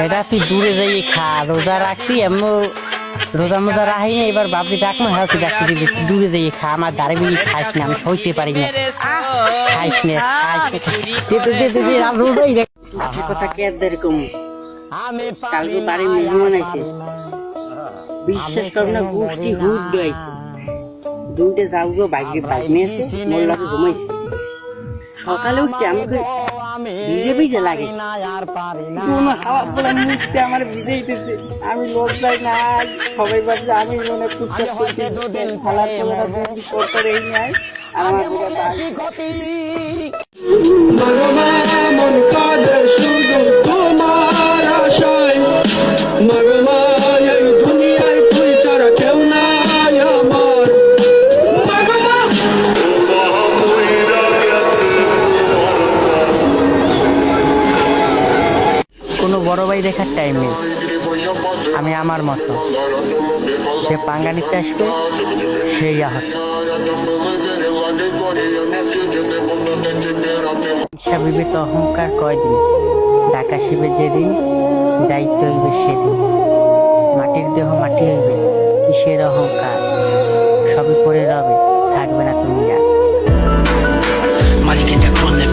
বেটা, তুই দূরে যাই খা। রোজা রাখছি এমন রোজা মোজা রাখি না এবার বাপরি ডাক না হ্যাঁ তুই দূরে যাই খা। আমার দাঁড়ে বিড়ি খাইস না, আমি সইতে পারি না। খাইস না, খাইস কথা কে এরকম কালকে বাড়ি মেহমান আছে বিশ্বাস কর না, গোষ্ঠী হুট দইছে দুইটা যাও গো নিয়ে এসে মোল্লাকে ঘুমাইছে। সকালে উঠছে আমাকে ভিজে ভিজে লাগে। কোনো হাওয়া বলে মুখতে আমার ভিজে আমি লজ্জায় না সবাই ভাবছে আমি মনে করতে খালার তোলা করতে এই নাই। আমার। বড় ভাই দেখার টাইম নেই। আমি আমার মতো। যে পাঙ্গা নিতে সেই আহত। স্বাভাবিক অহংকার কয়দিন? ঢাকা শিবে যেদিন যাইতে হইবে সেদিন। মাটির দেহ মাটি হইবে, কিসের অহংকার? সবই পরে রবে, থাকবে না তুমি আর।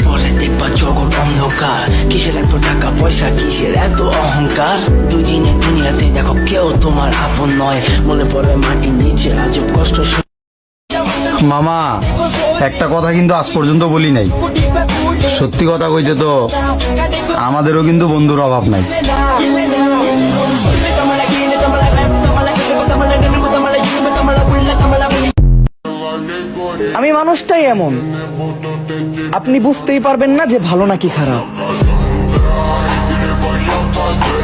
পরে দেখবা জগৎ অন্ধকার। কিসের এত টাকা? পয়সা কিসের? এত অহংকার? দুই দিনের দুনিয়াতে দেখো কেউ তোমার আপন নয়। মনে পড়ে মাটির নিচে আজব কষ্ট মামা একটা কথা কিন্তু আজ পর্যন্ত বলি নাই। সত্যি কথা কইতে তো আমাদেরও কিন্তু বন্ধুর অভাব নাই। আমি মানুষটাই এমন। আপনি বুঝতেই পারবেন না যে ভালো নাকি খারাপ। Sunday.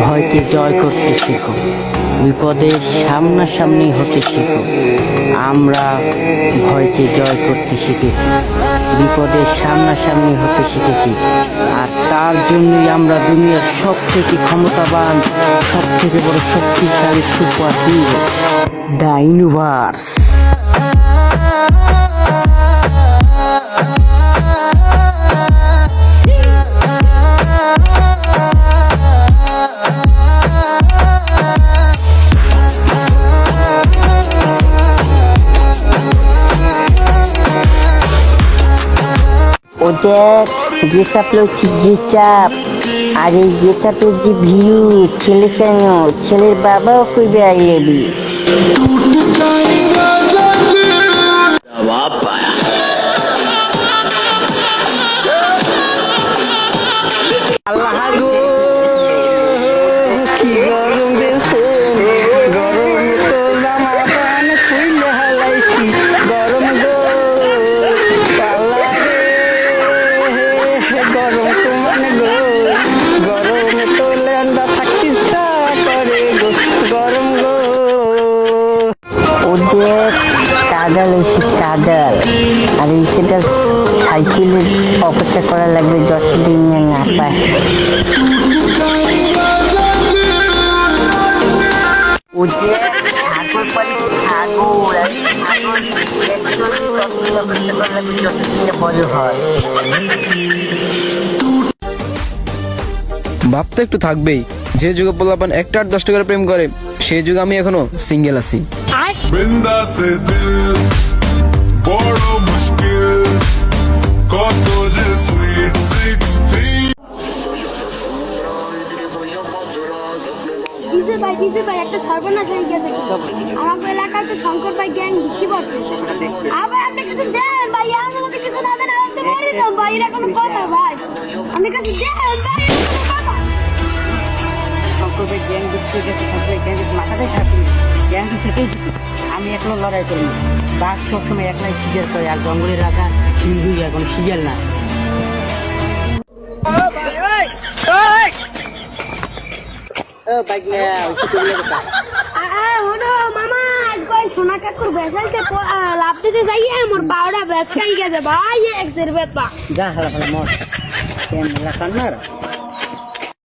ভয়কে জয় করতে শিখো। বিপদের সামনাসামনি হতে শিখো। আমরা ভয়কে জয় করতে শিখেছি। বিপদের সামনাসামনি হতে শিখেছি। আর তার জন্যই আমরা দুনিয়ার সব থেকে ক্ষমতাবান সব থেকে বড় শক্তিশালী সুপার হিরো, দ্য ইউনিভার্স। ওদের লইছি গেটাপ আর এই গেটাপের যে ভিউ ছেলে কেন? ছেলের বাবাও কইবে আই ওদের কাদাল এসে কাদাল আর এইটা সাইকেলের অপেক্ষা করা লাগবে যতদিন না পায়। আর অপেক্ষা করা লাগবে ভাব তো একটু থাকবেই। যে যুগে পোলাপান একটা আট দশ টাকার প্রেম করে, সেই যুগে আমি এখনও সিঙ্গেল আছি। बिंदा से दिल বড় মুশকিল কত যে সুইট সিক্সটিন কিসে ভাই কিসে ভাই একটা সর্বনাশ হয়ে গেছে আমার এলাকায় তো শঙ্কর ভাই গ্যাং বেশি পড়ছে আবার আপনি কিছু দেন ভাই আমার মধ্যে কিছু না দেন আমি তো মরে যাবো ভাই এটা কোনো কথা ভাই আপনি কিছু দেন ভাই এটা কোনো কথা সংকল্পে জ্ঞান দিচ্ছে গেছে সংকল্পে জ্ঞান দিচ্ছে মাথাটাই থাকি জ্ঞান দিচ্ছে আমি এখনও লড়াই করি বাঘ সবসময় একলাই শিকার করে আর জঙ্গলের রাজা হিন্দু এখন শিয়াল না। ও বাইক আহ, ওনো মামা আজ কই সোনা কাকুর বেসাইতে লাভ দিতে যাইয়ে আমার বারোটা বেস খাই গেছে। ভাই এক্সের বেতা যা হালা হালা মর। কেন কান্নার